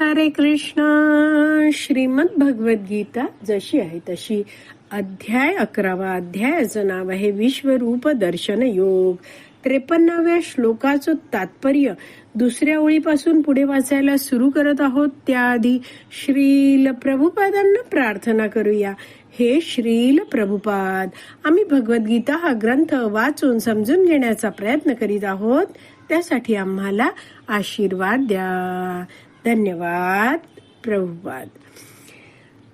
हरे कृष्ण. श्रीमद भगवद्गीता जशी आहे तशी. अध्याय अकरावा अध्यायाचं नाव आहे विश्वरूप दर्शन योग. त्रेपन्नाव्या श्लोकाचं तात्पर्य दुसऱ्या ओळीपासून पुढे वाचायला सुरू करत आहोत. त्याआधी श्रील प्रभुपादांना प्रार्थना करूया. हे श्रील प्रभुपाद आम्ही भगवद्गीता हा ग्रंथ वाचून समजून घेण्याचा प्रयत्न करीत आहोत. त्यासाठी आम्हाला आशीर्वाद द्या. धन्यवाद प्रभुपाद.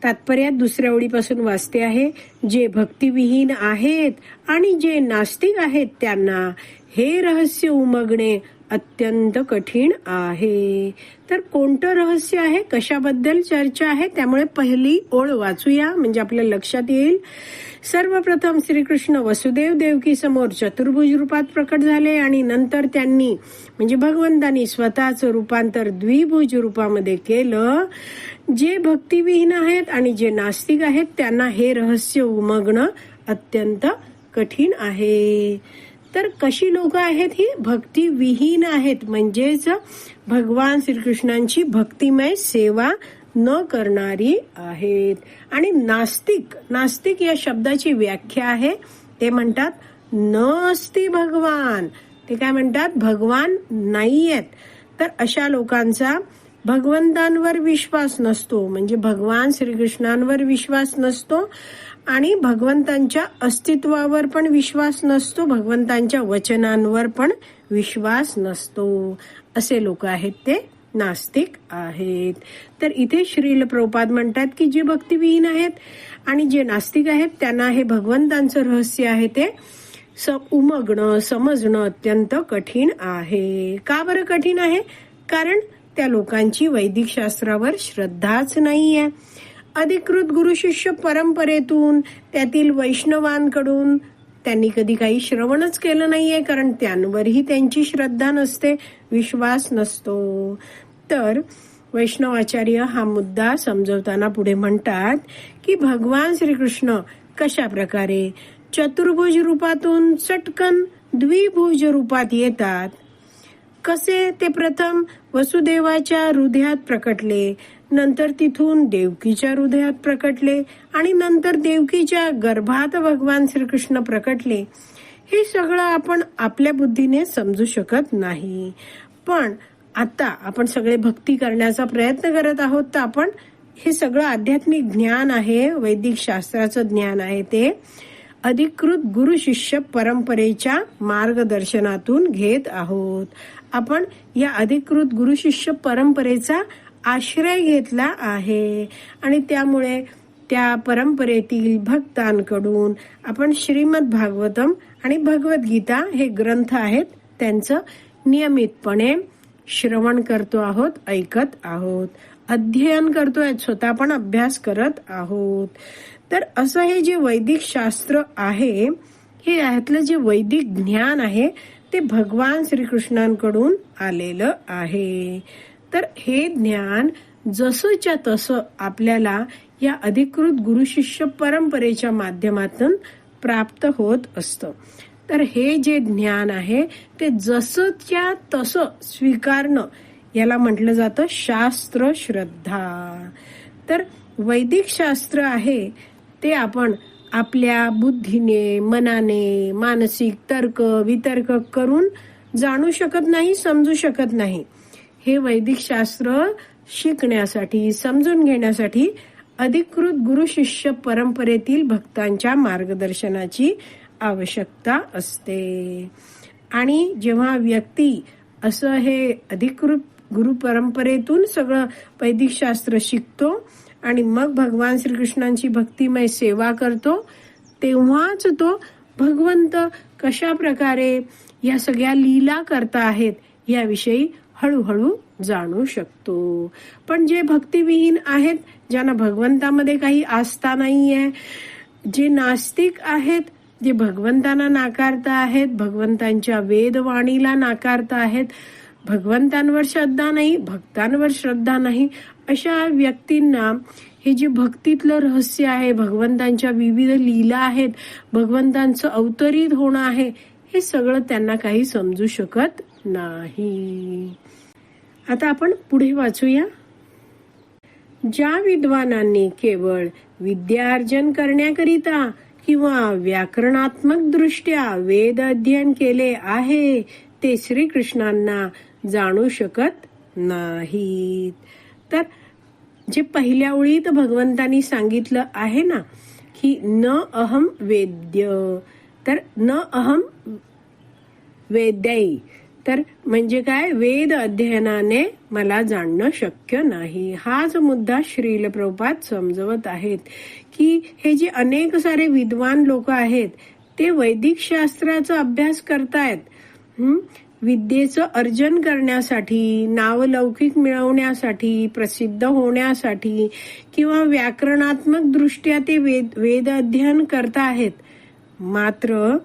तात्पर्यात दुसऱ्या ओळीपासून वाचते आहे जे भक्तिविहीन आहेत आणि जे नास्तिक आहेत त्यांना हे रहस्य उमगणे अत्यंत कठीण आहे. तर कोणतं रहस्य आहे? कशाबद्दल चर्चा आहे? त्यामुळे पहिली ओळ वाचूया. म्हणजे आपल्या लक्षात येईल. सर्वप्रथम श्रीकृष्ण वसुदेव देवकी समोर चतुर्भुज रूपात प्रकट झाले आणि नंतर त्यांनी म्हणजे भगवंतांनी स्वतःच रूपांतर द्विभुज रूपामध्ये केलं. जे भक्तिविहीन आहेत आणि जे नास्तिक आहेत त्यांना हे रहस्य उमगणं अत्यंत कठीण आहे. तर कशी लोक आहेत ही? भक्ती विहीन आहेत. म्हणजेच भगवान श्रीकृष्णांची भक्तिमय सेवा न करणारी आहेत. आणि नास्तिक नास्तिक या शब्दाची व्याख्या आहे. ते म्हणतात न असती भगवान. ते काय म्हणतात? भगवान नाही आहेत तर अशा लोकांचा भगवंतांवर विश्वास नसतो. म्हणजे भगवान श्रीकृष्णांवर विश्वास नसतो आणि भगवंतांच्या अस्तित्वावर पण विश्वास नसतो. भगवंतांच्या वचनांवर पण विश्वास नसतो. असे लोक आहेत ते. नास्तिक आहेत. तर इथे श्रील प्रभुपाद म्हणतात की जे भक्तिविहीन आहेत आणि जे नास्तिक आहेत त्यांना हे भगवंतांचं रहस्य आहे ते. स उमगणं समजणं अत्यंत कठीण आहे. का बरं कठीण आहे? कारण त्या लोकांची वैदिक शास्त्रावर श्रद्धाच नाहीये. अधिकृत गुरुशिष्य परंपरेतून त्यातील वैष्णवांकडून त्यांनी कधी काही श्रवणच केलं नाहीये कारण त्यांवरही त्यांची श्रद्धा नसते विश्वास नसतो. तर वैष्णवाचार्य हा मुद्दा समजवताना पुढे म्हणतात की भगवान श्रीकृष्ण कशा प्रकारे चतुर्भुज रूपातून चटकन द्विभुज रूपात येतात कसे ते प्रथम वसुदेवाच्या हृदयात प्रकटले नंतर तिथून देवकीच्या हृदयात प्रकटले आणि नंतर देवकीच्या गर्भात भगवान श्रीकृष्ण प्रकटले. हे सगळं आपण आपल्या बुद्धीने समजू शकत नाही. पण आता आपण सगळे भक्ती करण्याचा प्रयत्न करत आहोत तर आपण हे सगळं आध्यात्मिक ज्ञान आहे वैदिक शास्त्राचं ज्ञान आहे ते. अधिकृत गुरु शिष्य परंपरेच्या मार्गदर्शनातून घेत आहोत. आपण या अधिकृत गुरु शिष्य परंपरेचा आश्रय घेतला आहे. आणि त्यामुळे त्या परंपरेतील भक्तांकडून आपण श्रीमद भागवतम आणि भगवद्गीता हे ग्रंथ आहेत त्यांचं नियमितपणे श्रवण करतो आहोत ऐकत आहोत. अध्ययन करतोय स्वतः पण अभ्यास करत आहोत. तर असं हे जे वैदिक शास्त्र आहे हे यातलं जे वैदिक ज्ञान आहे ते भगवान श्रीकृष्णांकडून आलेलं आहे. तर हे ज्ञान जसंच्या तसं आपल्याला या अधिकृत गुरु शिष्य परंपरेच्या माध्यमातून प्राप्त होत असतं. तर हे जे ज्ञान आहे ते जसंच्या तसं स्वीकारणं याला म्हटलं जातं शास्त्र श्रद्धा तर वैदिक शास्त्र आहे ते आपण आपल्या बुद्धीने मनाने मानसिक तर्क वितर्क करून जाणू शकत नाही समजू शकत नाही. हे वैदिक शास्त्र शिकण्यासाठी समजून घेण्यासाठी अधिकृत गुरु शिष्य परंपरेतील भक्तांच्या मार्गदर्शनाची आवश्यकता असते. आणि जेव्हा व्यक्ती असं हे अधिकृत गुरु परंपरेतून सगळं वैदिक शास्त्र शिकतो आणि मग भगवान श्रीकृष्णांची भक्तिमय सेवा करतो तेव्हाच तो भगवंत कशा प्रकारे या सगळ्या लीला करता आहेत याविषयी हळूहळू जाणू शकतो. पण जे भक्तिविहीन आहेत ज्यांना भगवंतामध्ये काही आस्था आहे जे नास्तिक आहेत जे भगवंतांना नाकारता आहेत भगवंतांच्या वेदवाणीला नाकारता आहेत भगवंतांवर श्रद्धा नाही भक्तांवर श्रद्धा नाही अशा व्यक्तींना हे जे भक्तीतलं रहस्य आहे भगवंतांच्या विविध लीला आहेत भगवंतांचं अवतरित होणं आहे हे सगळं त्यांना काही समजू शकत नाही. आता आपण पुढे वाचूया. ज्या विद्वानांनी केवळ विद्यार्जन करण्याकरिता किंवा व्याकरणात्मक दृष्ट्या वेद अध्ययन केले आहे ते श्रीकृष्णांना जाणू शकत नाहीत. तर जे पहिल्या ओळीत भगवंतानी सांगितलं आहे ना की न अहम वेद्य तर न अहम वेद्याई तर म्हणजे काय? वेद अध्ययनाने मला जाणणं शक्य नाही. हा जो मुद्दा श्रील प्रभुपाद समजवत आहेत की हे जे अनेक सारे विद्वान लोक आहेत ते वैदिक शास्त्राचा अभ्यास करतायत. विद्येचं अर्जन करण्यासाठी नावलौकिक मिळवण्यासाठी प्रसिद्ध होण्यासाठी किंवा व्याकरणात्मक दृष्ट्या ते वेद वेद अध्ययन करताहेत मात्र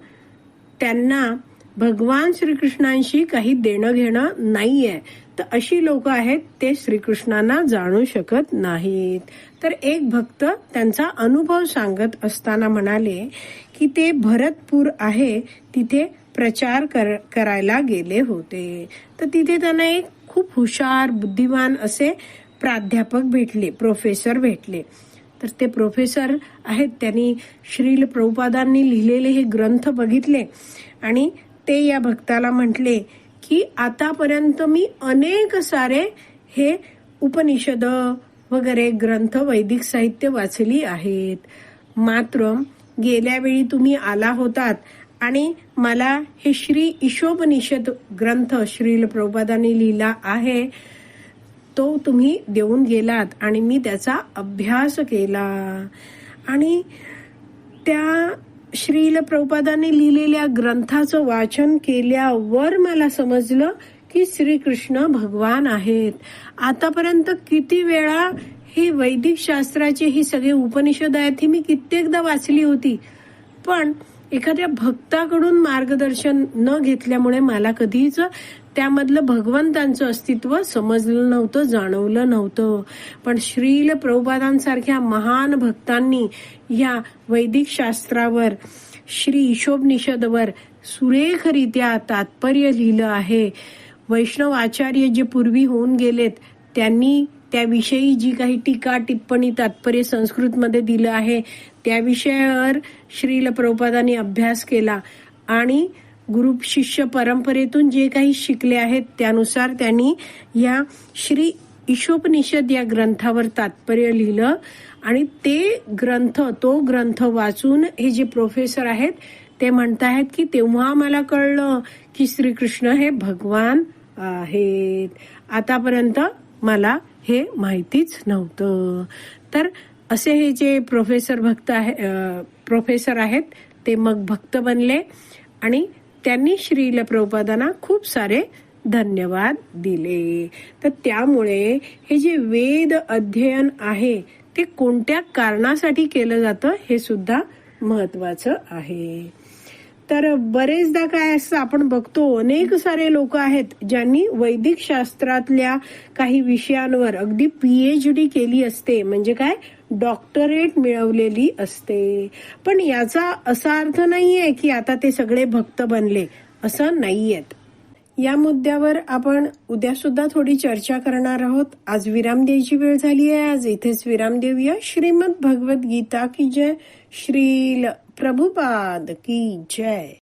त्यांना भगवान श्रीकृष्णांशी काही देणं घेणं नाहीये. तर अशी लोक आहेत ते श्रीकृष्णांना जाणू शकत नाहीत. तर एक भक्त त्यांचा अनुभव सांगत असताना म्हणाले की ते भरतपूर आहे तिथे प्रचार कर, करायला गेले होते. तर तिथे त्यांना एक खूप हुशार बुद्धिमान असे प्राध्यापक भेटले प्रोफेसर भेटले. तर ते प्रोफेसर आहेत त्यांनी श्रील प्रभुपादांनी लिहिलेले हे ग्रंथ बघितले आणि ते या भक्ताला म्हटले की आतापर्यंत मी अनेक सारे हे उपनिषद वगैरे ग्रंथ वैदिक साहित्य वाचली आहेत. मात्र गेल्या वेळी तुम्ही आला होतात आणि मला हे श्री ईशोपनिषद ग्रंथ श्रील प्रभुपादांनी लिहिला आहे. तो तुम्ही देऊन गेलात आणि मी त्याचा अभ्यास केला. आणि त्या श्रील प्रभुपादाने लिहिलेल्या ग्रंथाचं वाचन केल्यावर मला समजलं की श्रीकृष्ण भगवान आहेत. आतापर्यंत किती वेळा ही वैदिक शास्त्राची ही सगळे उपनिषद आहेत ही मी कित्येकदा वाचली होती. पण एखाद्या भक्ताकडून मार्गदर्शन न घेतल्यामुळे मला कधीच त्यामधलं भगवंतांचं अस्तित्व समजलं नव्हतं जाणवलं नव्हतं. पण श्रील प्रभुपादांसारख्या महान भक्तांनी या वैदिक शास्त्रावर श्री ईशोपनिषदवर सुरेखरित्या तात्पर्य लिहिलं आहे. वैष्णव आचार्य जे पूर्वी होऊन गेलेत त्यांनी त्याविषयी जी काही टीका टिप्पणी तात्पर्य संस्कृतमध्ये दिलं आहे त्या विषयावर श्रील प्रभुपादांनी अभ्यास केला. आणि गुरु शिष्य परंपरेतून जे काही शिकले आहेत त्यानुसार त्यांनी या श्री ईशोपनिषद या ग्रंथावर तात्पर्य लिहिलं. आणि ते ग्रंथ तो ग्रंथ वाचून हे जे प्रोफेसर आहेत ते म्हणत आहेत की तेव्हा मला कळलं की श्रीकृष्ण हे भगवान आहेत. आतापर्यंत मला हे माहितीच नव्हतं. तर असे हे जे प्रोफेसर भक्त आहे प्रोफेसर आहेत ते मग भक्त बनले आणि त्यांनी श्रील प्रभुपादांना खूप सारे धन्यवाद दिले. तर त्यामुळे हे जे वेद अध्ययन आहे ते कोणत्या कारणासाठी केलं जातं हे सुद्धा महत्वाचं आहे. तर बरेचदा काय असं आपण बघतो अनेक सारे लोक आहेत ज्यांनी वैदिक शास्त्रातल्या काही विषयांवर अगदी पीएच डी केली असते. म्हणजे काय? डॉक्टरेट मिळवलेली असते. पण याचा असा अर्थ नाहीये की आता ते सगळे भक्त बनले. असं नाहीयेत. या मुद्द्यावर आपण उद्या सुद्धा थोडी चर्चा करणार आहोत. आज विराम द्यायची वेळ झाली आहे. आज इथेच विराम देऊया. श्रीमद भगवत गीता की जय? श्रील प्रभुपाद की जय।